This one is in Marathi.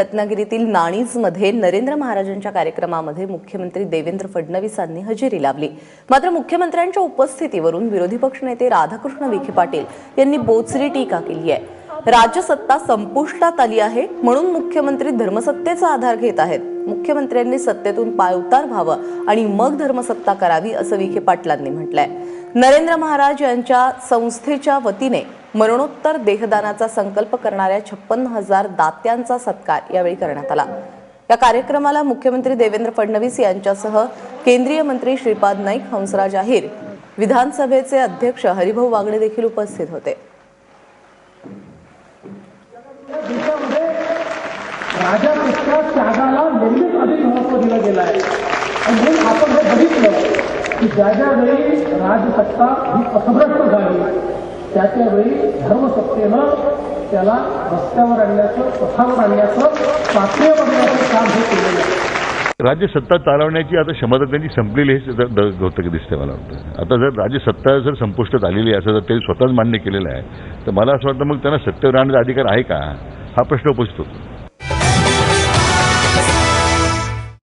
रत्नागिरीतील नाणीजमध्ये नरेंद्र महाराजांच्या कार्यक्रमामध्ये मुख्यमंत्री देवेंद्र फडणवीसांनी हजेरी लावली. मात्र मुख्यमंत्र्यांच्या उपस्थितीवरून विरोधी पक्षनेते राधाकृष्ण विखे पाटील यांनी बोचरी टीका केली आहे. राज्यसत्ता संपुष्टात आली आहे म्हणून मुख्यमंत्री धर्मसत्तेचा आधार घेत आहेत. मुख्यमंत्र्यांनी सत्तेतून पायउतार व्हावं आणि मग धर्मसत्ता करावी असं विखे पाटलांनी म्हटलंय. नरेंद्र महाराज यांच्या संस्थेच्या वतीने मरणोत्तर देहदानाचा संकल्प करणाऱ्या छप्पन्न हजार दात्यांचा सत्कार यावेळी करण्यात आला. या कार्यक्रमाला मुख्यमंत्री देवेंद्र फडणवीस यांच्यासह केंद्रीय मंत्री श्रीपाद नाईक हंसराज अहिर विधानसभेचे अध्यक्ष हरिभाऊ वागणे देखील उपस्थित होते. राजापेक्षा त्यागाला नेहमीच अधिक महत्त्व दिलं गेलं आहे. आणि म्हणून आपण हे बघितलं की ज्या ज्या वेळी राजसत्ता ही पथभ्रष्ट झाली त्या त्यावेळी धर्मसत्तेनं त्याला रस्त्यावर आणण्याचं पथावर आणण्याचं पातळी बघण्याचं काम हे केलेलं आहे. राज्यसत्ता चालवण्याची आता क्षमता त्यांची संपलेली हे होतं की दिसते मला वाटतं. आता जर राज्यसत्ता जर संपुष्टात आलेली असं जर त्यांनी स्वतःच मान्य केलेलं आहे तर मला असं वाटतं मग त्यांना सत्तेवर आणण्याचा अधिकार आहे का? हा प्रश्न उपस्थित होतो.